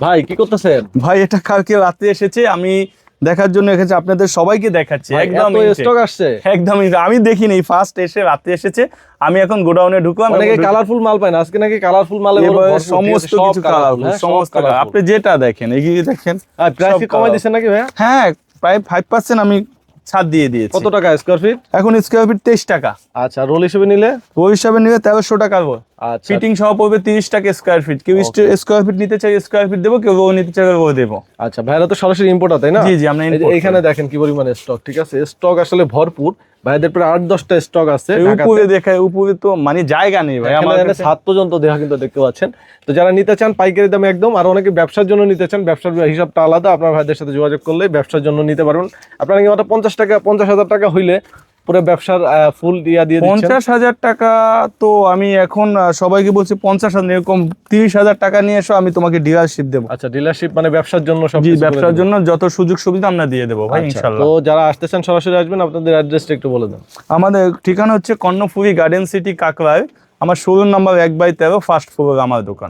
ভাই কি করতেছেন? ভাই এটা কালকে রাতে এসেছে আমি দেখার জন্য এসেছে আপনাদের সবাইকে দেখাচ্ছি একদম স্টক আসছে। একদমই আমি দেখিনি ফার্স্ট এসে রাতে এসেছে আমি এখন গোডাউনে ঢুকলাম অনেকে কালারফুল মাল পায় না আজকে নাকি কালারফুল মাল এবারে সমস্ত কিছু কালারফুল সমস্ত আপনি যেটা দেখেন এগিয়ে দেখেন প্রাইস কমাই দিয়েছেন নাকি ভাই হ্যাঁ প্রায় ফাইভ পার্সেন্ট আমি ছাড় দিয়ে দিয়েছি। কত টাকা স্কোয়ার ফিট এখন স্কোয়ার ফিট তেইশ টাকা। আচ্ছা রোল হিসেবে নিলে? রোল হিসাবে নিলে তেরোশো টাকা আচ্ছা। ফিটিং সহ পড়বে তিরিশ টাকা স্কোয়ার ফিট কেউ স্কোয়ার ফিট নিতে চাই স্কোয়ার ফিট দেবো কেউ ও নিতে চাই রো দেবো। আচ্ছা ভাইরা তো সরাসরি ইম্পোর্টার তাই না? জি, জি, আমরা এইখানে দেখেন কি পরিমাণে স্টক ঠিক আছে? স্টক আসলে ভরপুর। ভাইদের প্রায় আট দশটা স্টক আছে উপরে দেখায় উপরে তো মানে জায়গা নেই ভাই আমাদের সাত পর্যন্ত দেখা কিন্তু দেখতে পাচ্ছেন। তো যারা নিতে চান পাইকারি দামে একদম আর অনেকে ব্যবসার জন্য নিতে চান ব্যবসার হিসাবটা আলাদা আপনার ভাইদের সাথে যোগাযোগ করলে ব্যবসার জন্য নিতে পারবেন। আপনারা কি মাত্র পঞ্চাশ টাকা পঞ্চাশ হাজার টাকা হইলে পুরো ব্যবসার ফুল দিয়া দিয়ে পঞ্চাশ হাজার টাকা তো আমি এখন সবাইকে বলছি পঞ্চাশ হাজার এরকম তিরিশ হাজার টাকা নিয়ে এসো আমি তোমাকে ডিলারশিপ দেবো। আচ্ছা ডিলারশিপ মানে ব্যবসার জন্য সব ব্যবসার জন্য যত সুযোগ সুবিধা আমরা দিয়ে দেবো ভাই আচ্ছা, ইনশাল্লাহ। তো যারা আসতে চান সরাসরি আসবেন আপনাদের অ্যাড্রেসটা একটু বলে দেন। আমাদের ঠিকানা হচ্ছে কর্ণফুরি গার্ডেন সিটি কাকরায় আমার শোরুম নাম্বার এক বাই তেরো ফার্স্ট ফ্লোর আমার দোকান।